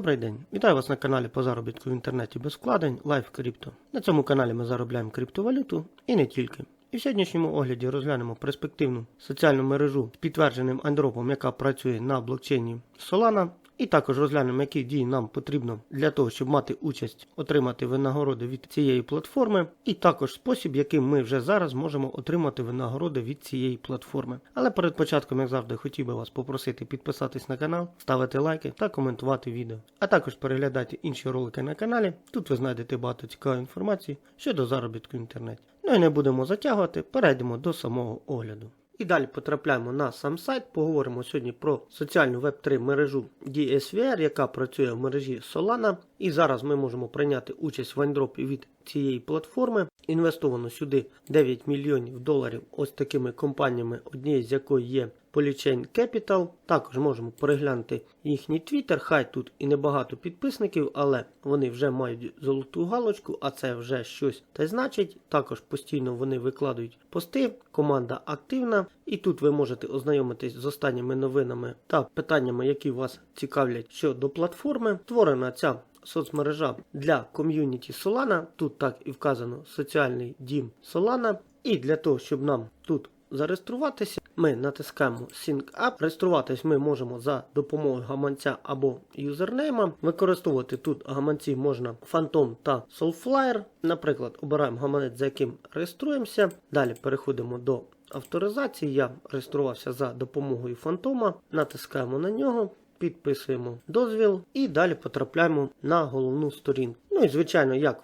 Добрий день! Вітаю вас на каналі по заробітку в інтернеті без вкладень Life Crypto. На цьому каналі ми заробляємо криптовалюту і не тільки. І в сьогоднішньому огляді розглянемо перспективну соціальну мережу з підтвердженим андропом, яка працює на блокчейні Solana. І також розглянемо, які дії нам потрібно для того, щоб мати участь, отримати винагороди від цієї платформи, і також спосіб, яким ми вже зараз можемо отримати винагороди від цієї платформи. Але перед початком, як завжди, хотів би вас попросити підписатись на канал, ставити лайки та коментувати відео. А також переглядати інші ролики на каналі. Тут ви знайдете багато цікавої інформації щодо заробітку в інтернеті. Ну і не будемо затягувати, перейдемо до самого огляду. І далі потрапляємо на сам сайт. Поговоримо сьогодні про соціальну веб-3 мережу DSVR, яка працює в мережі Solana. І зараз ми можемо прийняти участь в вайндропі від цієї платформи. Інвестовано сюди 9 мільйонів доларів ось такими компаніями, однією з якої є Polychain Capital. Також можемо переглянути їхній твіттер. Хай тут і небагато підписників, але вони вже мають золоту галочку, а це вже щось та значить. Також постійно вони викладають пости. Команда активна, і тут ви можете ознайомитись з останніми новинами та питаннями, які вас цікавлять щодо платформи. Створена ця соцмережа для ком'юніті Solana. Тут так і вказано соціальний дім Solana. І для того, щоб нам тут зареєструватися, ми натискаємо Sync Up. Реєструватись ми можемо за допомогою гаманця або юзернейма. Використовувати тут гаманці можна Phantom та Soulflyer. Наприклад, обираємо гаманець, за яким реєструємося. Далі переходимо до авторизації. Я реєструвався за допомогою Фантома. Натискаємо на нього. Підписуємо дозвіл і далі потрапляємо на головну сторінку. Ну і звичайно, як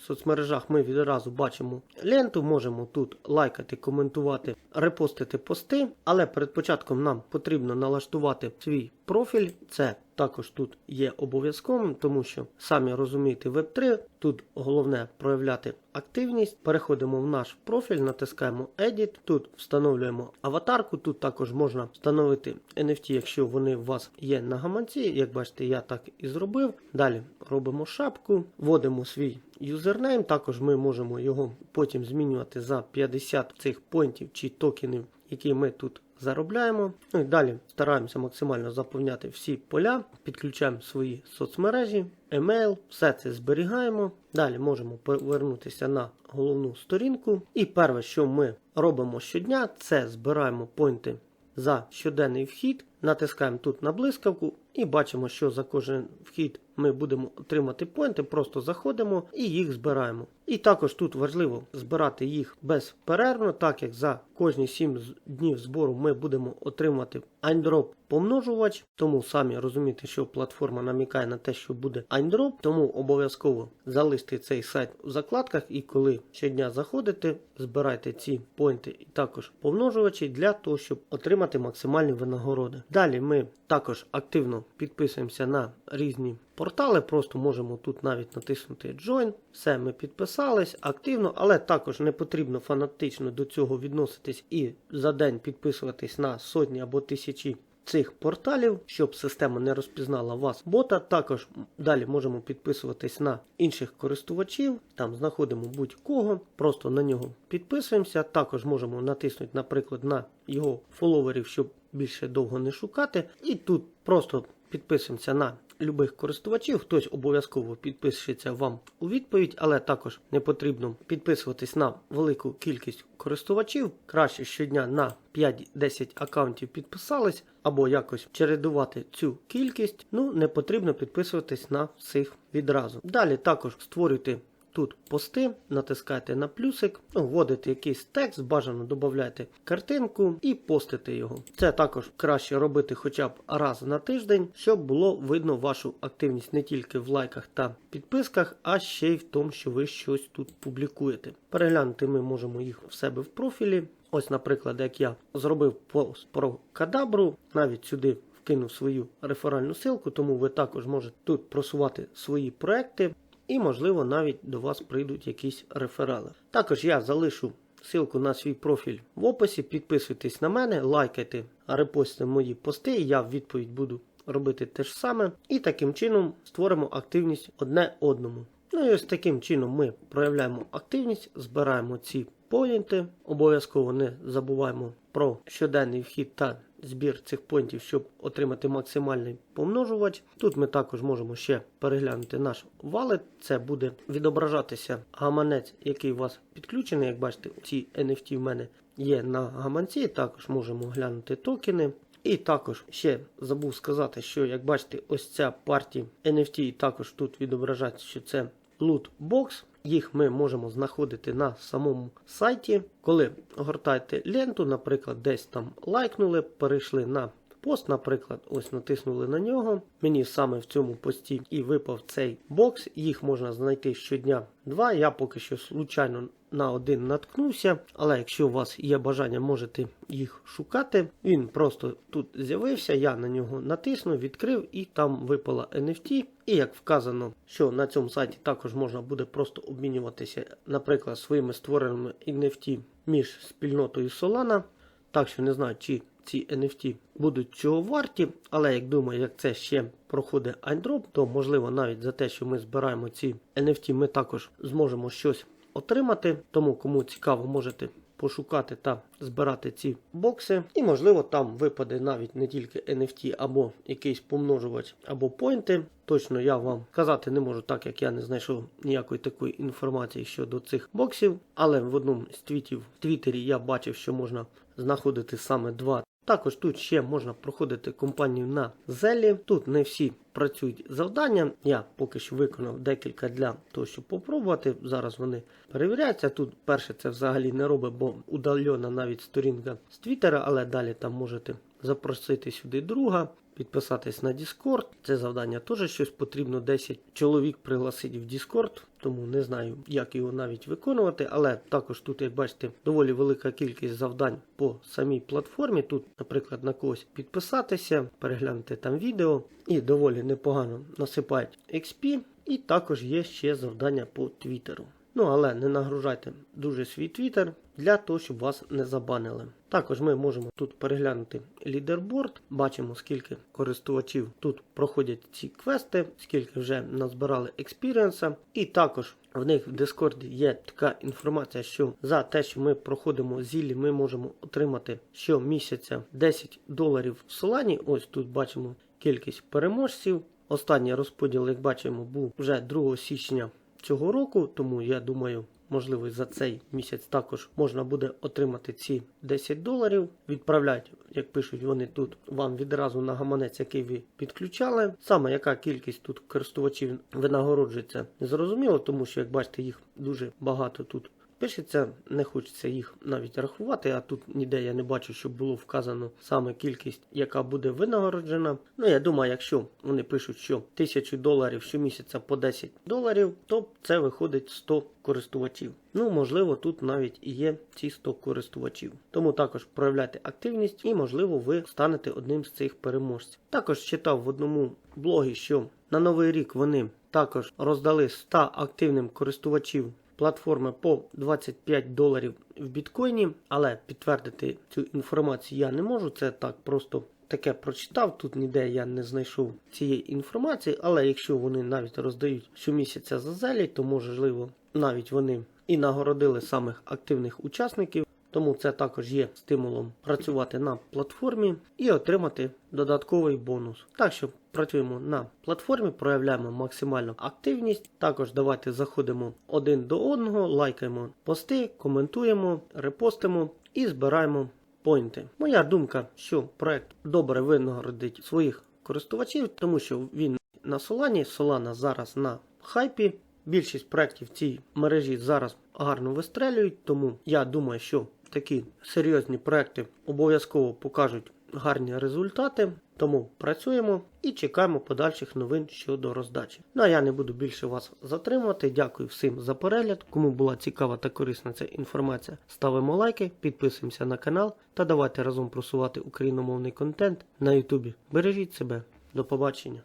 в соцмережах ми відразу бачимо ленту, можемо тут лайкати, коментувати, репостити пости, але перед початком нам потрібно налаштувати свій профіль. Це також тут є обов'язковим, тому що самі розумієте Web3, тут головне проявляти активність. Переходимо в наш профіль, натискаємо Edit, тут встановлюємо аватарку, тут також можна встановити NFT, якщо вони у вас є на гаманці. Як бачите, я так і зробив. Далі робимо шапку, вводимо свій юзернейм, також ми можемо його потім змінювати за 50 цих поінтів чи токенів, які ми тут заробляємо. Ну і далі стараємося максимально заповняти всі поля, підключаємо свої соцмережі, емейл, все це зберігаємо. Далі можемо повернутися на головну сторінку. І перше, що ми робимо щодня, це збираємо поінти за щоденний вхід. Натискаємо тут на блискавку і бачимо, що за кожен вхід ми будемо отримати поінти, просто заходимо і їх збираємо. І також тут важливо збирати їх безперервно, так як за кожні 7 днів збору ми будемо отримати айндроп помножувач, тому самі розумієте, що платформа намікає на те, що буде айндроп, тому обов'язково залиште цей сайт у закладках і коли щодня заходите, збирайте ці поінти і також помножувачі для того, щоб отримати максимальні винагороди. Далі ми також активно підписуємося на різні портали, просто можемо тут навіть натиснути Join. Все, ми підписались активно, але також не потрібно фанатично до цього відноситись і за день підписуватись на сотні або тисячі. Цих порталів, щоб система не розпізнала вас бота. Також далі можемо підписуватись на інших користувачів. Там знаходимо будь-кого, просто на нього підписуємося. Також можемо натиснути, наприклад, на його фоловерів, щоб більше довго не шукати. І тут просто підписуємося на любих користувачів. Хтось обов'язково підпишеться вам у відповідь, але також не потрібно підписуватись на велику кількість користувачів. Краще щодня на 5-10 аккаунтів підписались, або якось чередувати цю кількість. Ну, не потрібно підписуватись на всіх відразу. Далі також створюйте. Тут пости, натискайте на плюсик, ну, вводите якийсь текст, бажано додайте картинку і постите його. Це також краще робити хоча б раз на тиждень, щоб було видно вашу активність не тільки в лайках та підписках, а ще й в тому, що ви щось тут публікуєте. Переглянути ми можемо їх в себе в профілі. Ось, наприклад, як я зробив пост про кадабру, навіть сюди вкинув свою реферальну ссылку, тому ви також можете тут просувати свої проекти. І, можливо, навіть до вас прийдуть якісь реферали. Також я залишу ссылку на свій профіль в описі. Підписуйтесь на мене, лайкайте, репостите мої пости, і я в відповідь буду робити те ж саме. І таким чином створимо активність одне одному. Ну і ось таким чином ми проявляємо активність, збираємо ці поінти. Обов'язково не забуваємо про щоденний вхід та збір цих поінтів, щоб отримати максимальний помножувач. Тут ми також можемо ще переглянути наш валет. Це буде відображатися гаманець, який у вас підключений. Як бачите, ці NFT в мене є на гаманці. Також можемо глянути токени. І також ще забув сказати, що як бачите, ось ця партія NFT також тут відображається, що це лутбокс. Їх ми можемо знаходити на самому сайті. Коли гортаєте ленту, наприклад, десь там лайкнули, перейшли на пост, наприклад, ось натиснули на нього. Мені саме в цьому пості і випав цей бокс. Їх можна знайти щодня два. Я поки що случайно на один наткнувся, але якщо у вас є бажання, можете їх шукати. Він просто тут з'явився, я на нього натиснув, відкрив і там випала NFT. І як вказано, що на цьому сайті також можна буде просто обмінюватися, наприклад, своїми створеними NFT між спільнотою Solana. Так що не знаю, чи ці NFT будуть чого варті, але як думаю, як це ще проходить айдроп, то можливо навіть за те, що ми збираємо ці NFT, ми також зможемо щось отримати. Тому кому цікаво, можете пошукати та збирати ці бокси. І можливо там випаде навіть не тільки NFT або якийсь помножувач або поінти. Точно я вам казати не можу, так як я не знайшов ніякої такої інформації щодо цих боксів. Але в одному з твітів в Твіттері я бачив, що можна знаходити саме два. Також тут ще можна проходити компанію на зелі. Тут не всі працюють завдання. Я поки що виконав декілька для того, щоб попробувати. Зараз вони перевіряються. Тут перше це взагалі не робить, бо удалена навіть сторінка з Твіттера, але далі там можете запросити сюди друга. Підписатись на Discord. Це завдання теж щось потрібно. 10 чоловік пригласити в Discord, тому не знаю, як його навіть виконувати. Але також тут, як бачите, доволі велика кількість завдань по самій платформі. Тут, наприклад, на когось підписатися, переглянути там відео і доволі непогано насипають XP. І також є ще завдання по Твіттеру. Ну, але не нагружайте дуже свій твіттер для того, щоб вас не забанили. Також ми можемо тут переглянути лідерборд, бачимо, скільки користувачів тут проходять ці квести, скільки вже назбирали експіріенса. І також в них в Discord є така інформація, що за те, що ми проходимо зіллі, ми можемо отримати щомісяця 10 доларів в Солані. Ось тут бачимо кількість переможців. Останній розподіл, як бачимо, був вже 2 січня цього року, тому я думаю, можливо, за цей місяць також можна буде отримати ці 10 доларів. Відправляють, як пишуть вони тут, вам відразу на гаманець, який ви підключали. Саме яка кількість тут користувачів винагороджується, незрозуміло, тому що, як бачите, їх дуже багато тут. Пишеться, не хочеться їх навіть рахувати, а тут ніде я не бачу, щоб було вказано саме кількість, яка буде винагороджена. Ну, я думаю, якщо вони пишуть, що 1000 доларів щомісяця по 10 доларів, то це виходить 100 користувачів. Ну, можливо, тут навіть і є ці 100 користувачів. Тому також проявляйте активність і, можливо, ви станете одним з цих переможців. Також читав в одному блогі, що на новий рік вони також роздали 100 активним користувачів платформи по 25 доларів в біткоїні, але підтвердити цю інформацію я не можу. Це так просто таке прочитав. Тут ніде я не знайшов цієї інформації, але якщо вони навіть роздають щомісяця за зелі, то можливо навіть вони і нагородили самих активних учасників. Тому це також є стимулом працювати на платформі і отримати додатковий бонус. Так що працюємо на платформі, проявляємо максимальну активність. Також давайте заходимо один до одного, лайкаємо пости, коментуємо, репостимо і збираємо поінти. Моя думка, що проект добре винагородить своїх користувачів, тому що він на Солані, Solana зараз на хайпі. Більшість проєктів в цій мережі зараз гарно вистрелюють, тому я думаю, що такі серйозні проекти обов'язково покажуть гарні результати. Тому працюємо і чекаємо подальших новин щодо роздачі. Ну а я не буду більше вас затримувати. Дякую всім за перегляд. Кому була цікава та корисна ця інформація, ставимо лайки, підписуємося на канал та давайте разом просувати україномовний контент на Ютубі. Бережіть себе. До побачення.